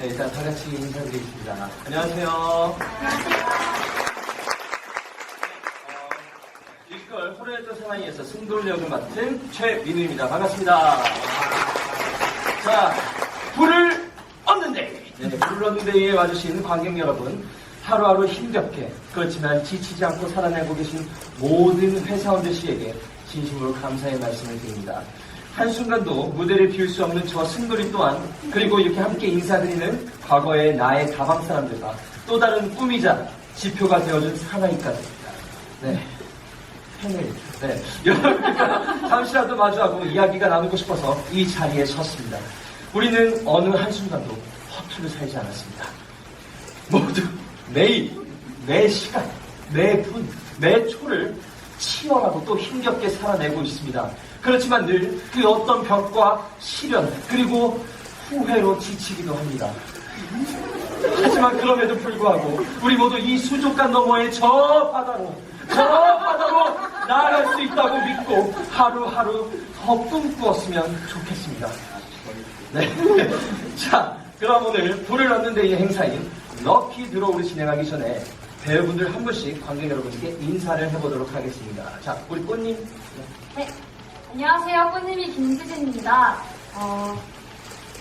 네, 일단 다 같이 인사드리겠습니다. 안녕하세요. 뮤지컬 호레토 사나이에서 승돌 역을 맡은 최민우입니다. 반갑습니다. 자, 불을 얻는 데이. 네, 불을 얻는 데이에 와주신 관객 여러분. 하루하루 힘겹게 그렇지만 지치지 않고 살아내고 계신 모든 회사원들 씨에게 진심으로 감사의 말씀을 드립니다. 한순간도 무대를 비울 수 없는 저 승돌이 또한 그리고 이렇게 함께 인사드리는 과거의 나의 다방 사람들과 또 다른 꿈이자 지표가 되어준 사나이까지입니다. 네. 팬을, 네. 여러분과 잠시라도 마주하고 이야기가 나누고 싶어서 이 자리에 섰습니다. 우리는 어느 한순간도 허투루 살지 않았습니다. 모두 매일, 매 시간, 매 분, 매 초를 치열하고 또 힘겹게 살아내고 있습니다. 그렇지만 늘 그 어떤 벽과 시련, 그리고 후회로 지치기도 합니다. 하지만 그럼에도 불구하고 우리 모두 이 수족관 너머의 저 바다로 저 바다로 나아갈 수 있다고 믿고 하루하루 더 꿈꾸었으면 좋겠습니다. 네. 자, 그럼 오늘 불을 얻는 데의 행사인 럭키 드로우를 진행하기 전에 배우분들 한 분씩 관객 여러분께 인사를 해보도록 하겠습니다. 자, 우리 꽃님. 네, 안녕하세요. 꽃님이 김수진입니다. 어,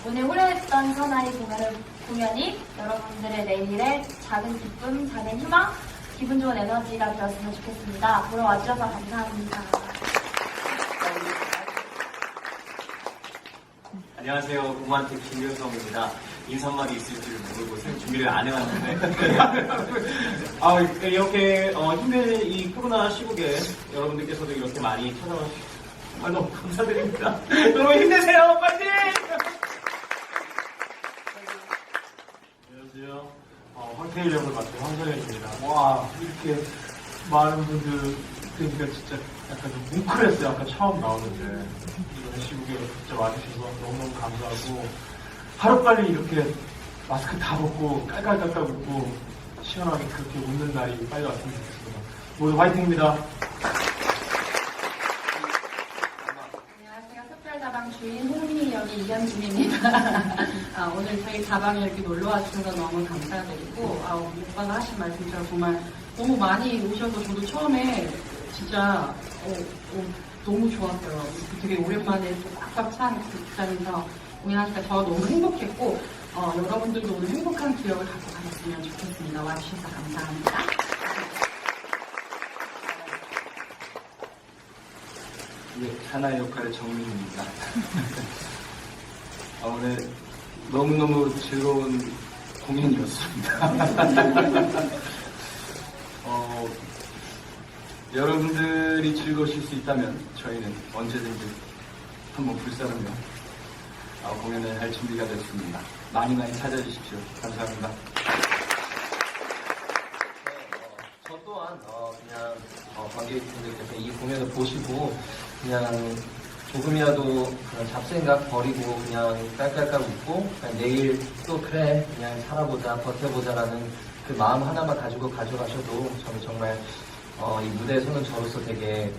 오늘 후려했던 사나이 공연을, 공연이 여러분들의 내일의 작은 기쁨, 작은 희망, 기분 좋은 에너지가 되었으면 좋겠습니다. 보러 와주셔서 감사합니다. 안녕하세요. 공무한테 김윤성입니다. 인사말이 있을 줄 모르고 생 준비를 안 해왔는데. 아, 이렇게 어, 힘든 이 코로나 시국에 여러분들께서도 이렇게 많이 찾아와 주셔서 정말 너무 감사드립니다. 여러분 힘내세요. 파이팅! 안녕하세요. 어, 황태일 역을 맡은 황선현입니다. 와, 이렇게 많은 분들, 그러니까 진짜 약간 좀 뭉클했어요. 아까 처음 나오는데. 이번 시국에 진짜 와주셔서 너무너무 감사하고, 하루빨리 이렇게 마스크 다 벗고, 깔깔깔깔 웃고, 시원하게 그렇게 웃는 날이 빨리 왔으면 좋겠습니다. 모두 화이팅입니다. 안녕하세요. 특별다방 주인 홍민희 역의 이현진입니다. 아, 오늘 저희 다방에 이렇게 놀러 와 주셔서 너무 감사드리고, 아, 오빠가 하신 말씀처럼 정말 너무 많이 오셔서 저도 처음에 진짜, 어, 어, 너무 좋았어요. 되게 오랜만에 또 꽉꽉 찬 극장에서 공연하니까 저 너무 행복했고, 어, 여러분들도 오늘 행복한 기억을 갖고 가셨으면 좋겠습니다. 와주셔서 감사합니다. 예, 하나의 역할의 정민입니다. 아, 오늘 너무너무 즐거운 공연이었습니다. 어, 여러분들이 즐거우실 수 있다면 저희는 언제든지 한번 불사르며 어, 공연을 할 준비가 됐습니다. 많이 많이 찾아주십시오. 감사합니다. 네, 어, 저 또한 어, 그냥 어, 관객분들께서 이 공연을 보시고 그냥 조금이라도 잡생각 버리고 그냥 깔깔깔 웃고 그냥 내일 또 그래 그냥 살아보자 버텨보자라는 그 마음 하나만 가지고 가져가셔도 저는 정말 어, 이 무대에 서는 저로서 되게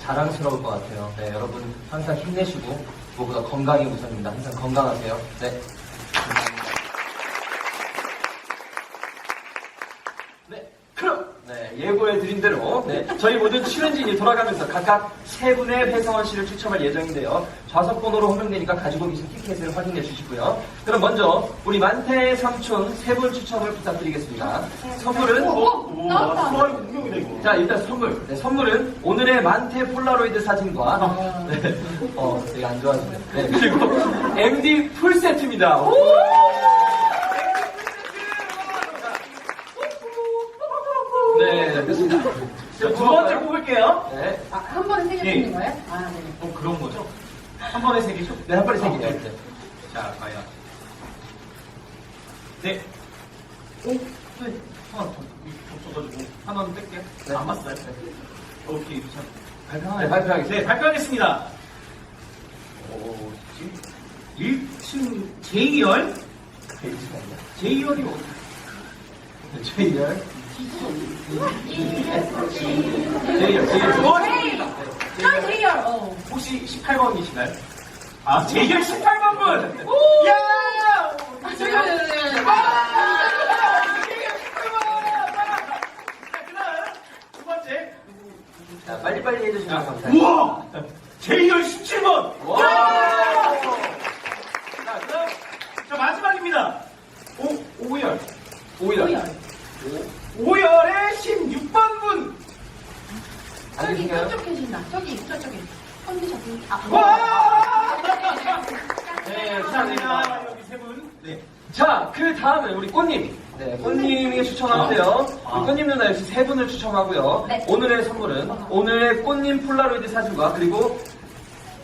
자랑스러울 것 같아요. 네, 여러분 항상 힘내시고 무엇보다 건강이 우선입니다. 항상 건강하세요. 네. 감사합니다. 네, 그럼 네, 예고해 드린 대로 네, 저희 모든 출연진이 돌아가면서 각각 세 분의 배성원 씨를 추첨할 예정인데요. 좌석 번호로 호명되니까 가지고 계신 티켓을 확인해 주시고요. 그럼 먼저 우리 만태 삼촌 세 분 추첨을 부탁드리겠습니다. 선물은 오, 나왔다. 수아이 운명이다, 이거. 자 일단 선물 네, 선물은 오늘의 만태 폴라로이드 사진과 네, 어 되게 안 좋아하시네 네, 그리고 MD 풀 세트입니다. 오! 네, 됐습니다. 자, 두 번째 뽑을게요. 네, 아, 한 번에 세개 예. 드리는 거예요? 아, 네. 어, 그런 거죠? 한 번에 세 개죠? 네, 한 번에 세 개. 네. 네. 자, 과연. 네. 오, 네. 하나 더 없어가지고 하나는 뺄게요. 네. 안 봤어요? 오케이. 자, 네, 발표하겠습니다. 발표하겠습니다. 네, 발표하겠습니다. 오, 1층 J열? J열이 JR, JR. 어, 아, 제이얼! 어. 혹시 18번이시나요? 아, J열 18번 분! 야! 두 번째. 자, 빨리빨리 해주시면 감사합니다. 우와! 제이열 17번! 와! 자, 그럼 자, 마지막입니다. 오, 오열. 오열. 5열의 16번 분! 안 저기 계신가요? 저쪽 계신다. 저기 저쪽에. 아, 와! 네, 감사합니다. 여기 세 분. 네. 자, 그 다음에 우리 꽃님. 네, 꽃님이 추천하세요. 아. 우리 꽃님 누나 역시 세 분을 추천하고요. 네. 오늘의 선물은 오늘의 꽃님 폴라로이드 사진과 그리고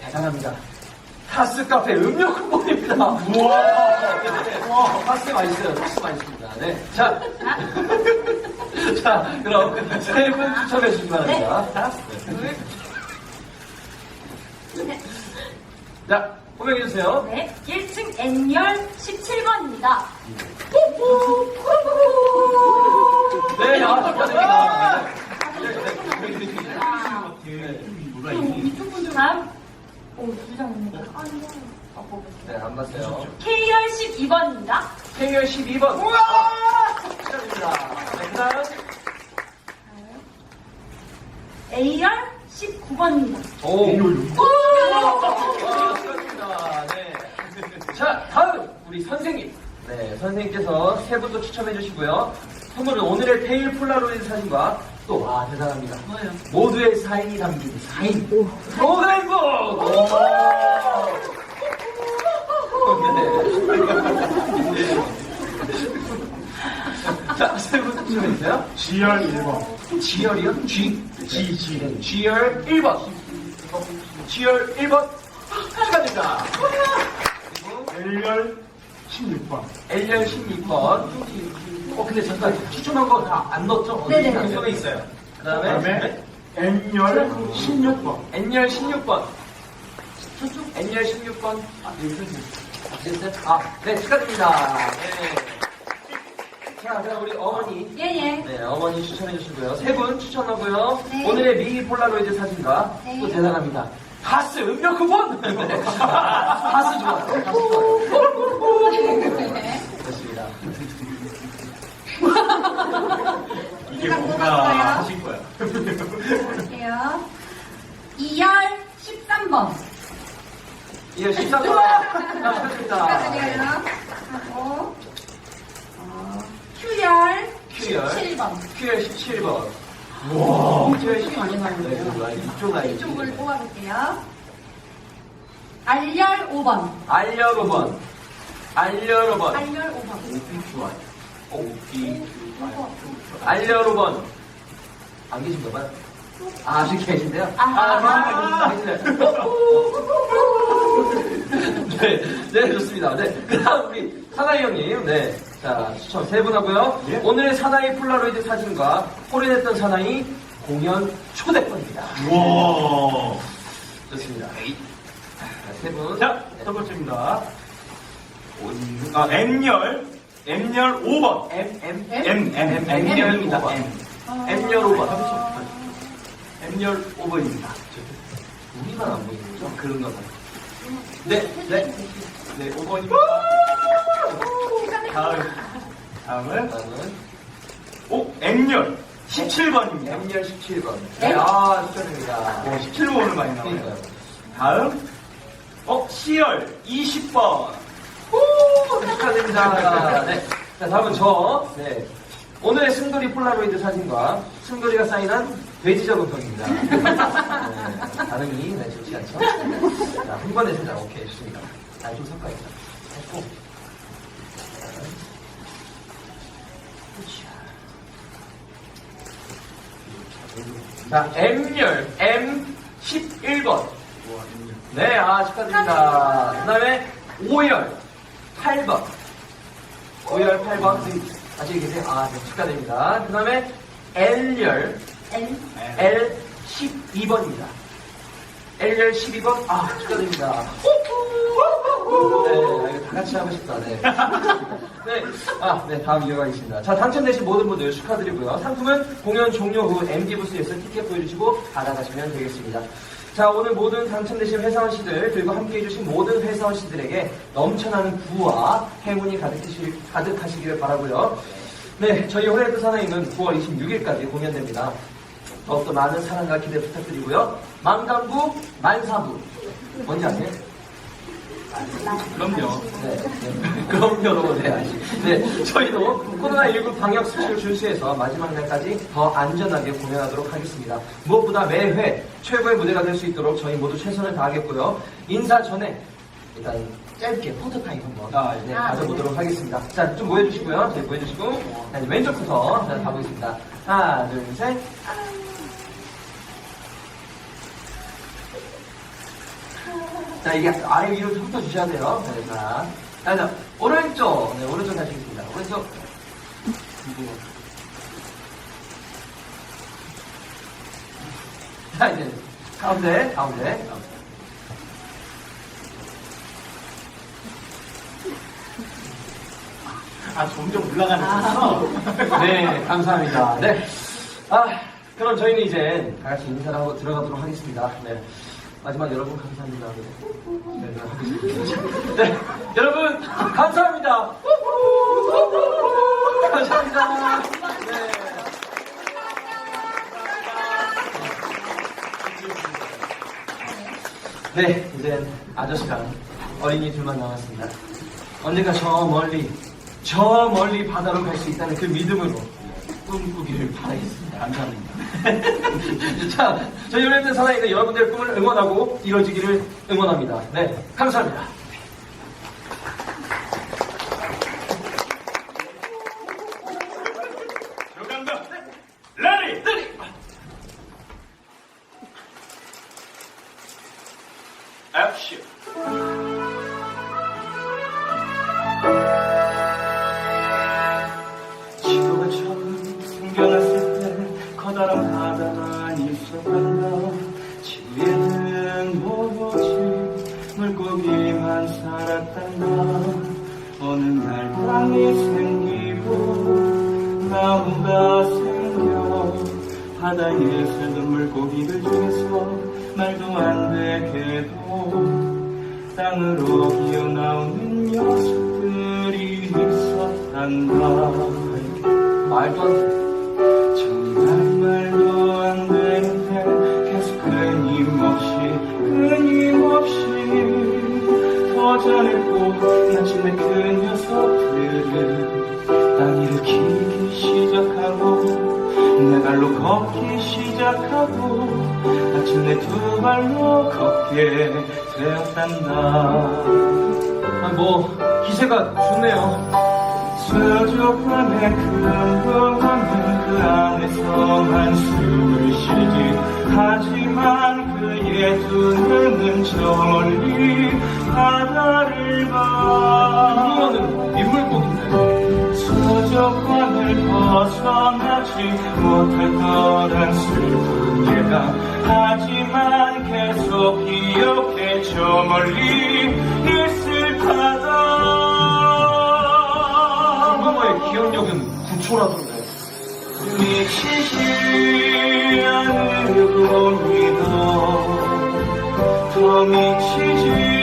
대단합니다. 타스 카페 음료 쿠폰입니다. 우와! 와, 타스 맛있어요. 타스 맛있습니다. 네. 자. 자, 그럼 세 분 추천해 주시기 바랍니다. 자, 네. 자, 호명해 주세요. 네, 1층 N열 17번입니다. 네, 2번. 우와! 축하드립니다. 네, 그다음. AR 19번입니다. 오. 아, 축하드립니다. 네. 자, 다음 우리 선생님. 네, 선생님께서 세 분도 추첨해 주시고요. 선물은 오늘의 테일 폴라로이드 사진과 또, 와, 대단합니다. 뭐예요? 모두의 사인이 담긴 사인. 로가이브! 네. 세분 추천해 주세요. GR 1번. G열이요? G. G, G. 네, G열 1번. G열 1번. 축하드립니다. L열 16번. L열 16번. 어, 근데 잠깐 추첨한 거 다 안 넣었죠? 네네. 어디 속에 있어요. 그그 다음에 다음에 N열 16번. N열 16번. N열 16번. 아, 네, 선생님. 아? 아, 네, 축하드립니다. 네. 자, 그럼 우리 어머니. 예, 예. 네, 어머니 추천해 주시고요. 세 분 추천하고요. 네. 오늘의 미니 폴라로이드 사진과 네. 또 대단합니다. 다스 음료 쿠폰! 네. 다스 좋아요. 다스 좋아요. 됐습니다. 이게 뭔가 하실 거야. 볼게요. 2열 13번. 예, 13번. 축하드립니다. 축하드려요. 12월 7번. 7월 17번. 와. 7월 17번. 네, 이쪽 아이. 이쪽을 뽑아볼게요. 알열 5번. 알열 5번. 알열 5번. 알열 5번. 오비 좋아요. 어, 오비 좋아요. 알열 5번. 안 계신가 봐요. 아, 아직 계신데요? 아, 아, 계신데요? 아, 아, 아, 네, 네, 좋습니다. 네. 그 다음 우리 사나이 형님, 네. 자, 추천 세분 하고요. 예. 오늘의 사나이 폴라로이드 사진과 홀인했던 사나이 공연 초대권입니다. 와. 좋습니다. 자, 세 분. 자, 첫 번째입니다. 온- 아, N열, N열 5번. M, M, M, M, M, M열입니다. M. M. M열 5번. M열 5번입니다. 우리만 안 보이는 거죠? 그런가 봐요. 네, 네. 네, 5번입니다. 다음, 다음은, 다음은 오, N열 17번입니다. M열 17번. 네, 아, 축하드립니다. 오, 17번을 많이 나와요. 그러니까요. 다음, 어, C열 20번. 오, 축하드립니다. 네. 자, 다음은 저. 네. 오늘의 승돌이 폴라로이드 사진과 승돌이가 사인한 돼지 저금통입니다. 네, 반응이 네, 좋지 않죠? 자, 한 번에 세장 오케이, 좋습니다. 아, 좀 섞어야겠다. 섞고. 자, M열, M11번. 네, 아, 축하드립니다. 그 다음에 5열, 8번. 5열, 8번. 지금 아직 계세요? 아, 네, 축하드립니다. 그 다음에 L열, L. L12번입니다. L열 12번. 아, 축하드립니다. 네, 아, 다 같이 하고 싶다. 네. 네. 아, 네, 다음 이어가겠습니다. 자, 당첨되신 모든 분들 축하드리고요. 상품은 공연 종료 후 MD 부스에서 티켓 보여주시고 받아가시면 되겠습니다. 자, 오늘 모든 당첨되신 회사원 씨들, 그리고 함께 해주신 모든 회사원 씨들에게 넘쳐나는 부와 행운이 가득하시, 가득하시기를 바라고요 네, 저희 홀레드 사나이는 9월 26일까지 공연됩니다. 더욱더 많은 사랑과 기대 부탁드리고요. 망강부, 만사부. 뭔지 아세요? 그럼요. 네, 네. 그럼요, 네, 아시. 네, 저희도 코로나19 방역 수칙을 준수해서 마지막 날까지 더 안전하게 공연하도록 하겠습니다. 무엇보다 매회 최고의 무대가 될 수 있도록 저희 모두 최선을 다하겠고요. 인사 전에 일단 짧게 포토타임 한번 아, 네, 아, 가져보도록 하겠습니다. 자, 좀 모여주시고요. 네, 모여주시고. 자, 이제 왼쪽부터 자, 가보겠습니다. 하나, 둘, 셋. 자, 이게 아래 위로 좀 훑어 주셔야 돼요. 네, 자. 자, 자, 오른쪽. 네, 오른쪽 가시겠습니다. 오른쪽. 자, 이제 가운데, 가운데. 아, 점점 올라가는 거죠? 네, 감사합니다. 네. 아, 그럼 저희는 이제 다 같이 인사를 하고 들어가도록 하겠습니다. 네. 마지막 여러분 감사합니다. 네, 네, 여러분 감사합니다. 감사합니다. 네. 네, 이제 아저씨랑 어린이 둘만 남았습니다. 언젠가 저 멀리, 저 멀리 바다로 갈 수 있다는 그 믿음으로 꿈꾸기를 바라겠습니다. 감사합니다. 자, 저희 연예대 사나이는 여러분들의 꿈을 응원하고 이루어지기를 응원합니다. 네, 감사합니다. 어느 날 땅이 생기고 나무가 생겨 바다에 살던 물고기들 중에서 말도 안 되게도 땅으로 기어나오는 녀석들이 있었단다 말도 안 돼. 정말 말도 안 되는데 계속 끊임없이 끊임없이 도전했고 마침내 그 발로 걷기 시작하고 마침내 두 발로 걷게 되었단다 아, 뭐, 기세가 좋네요. 수족관의 큰 공간은 그 안에서 한숨을 쉬지 하지만 그의 두 눈은 저 멀리 바다를 봐 이거는 인물곡인데. 수족관을 벗어나지 못할 거란 슬픔이다 하지만 계속 기억해 저 멀리 있을 거다 한국어의 기억력은 9초라던데. 미치지 않으려고 믿어 더 미치지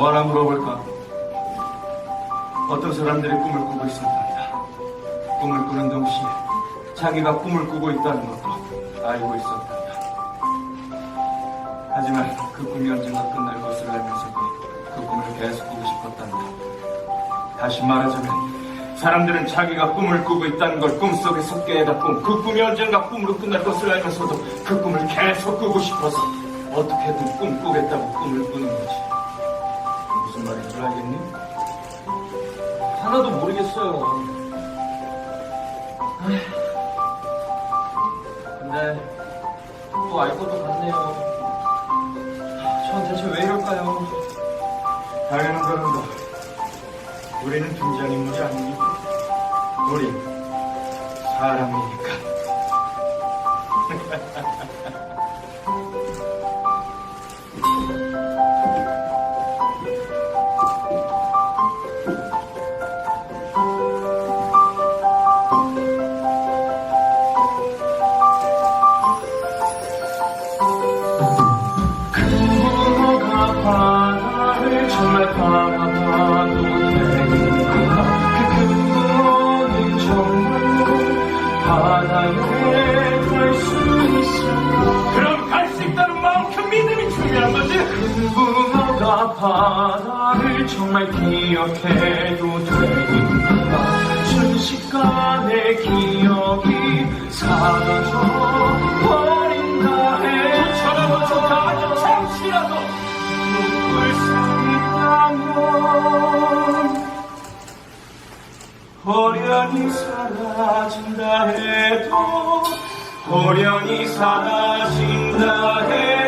뭐라 물어볼까? 어떤 사람들이 꿈을 꾸고 있었단다. 꿈을 꾸는 동시에 자기가 꿈을 꾸고 있다는 것도 알고 있었단다. 하지만 그 꿈이 언젠가 끝날 것을 알면서도 그 꿈을 계속 꾸고 싶었단다. 다시 말하자면 사람들은 자기가 꿈을 꾸고 있다는 걸 꿈속에서 깨닫고 그 꿈이 언젠가 꿈으로 끝날 것을 알면서도 그 꿈을 계속 꾸고 싶어서 어떻게든 꿈 꾸겠다고 꿈을 꾸는 거지. 무슨 말인지 알겠니? 하나도 모르겠어요. 근데 또 알 것도 같네요. 전 대체 왜 이럴까요? 당연한 거란다. 우리는 등장인물이 아니니까. 우린 사람이니까. 정말 기억해도 되는가 순식간에 기억이 사라져 버린다 해 좋잖아, 좋다. 잠시라도. 불쌍했다면 호련히 사라진다 해도 호련히 사라진다 해도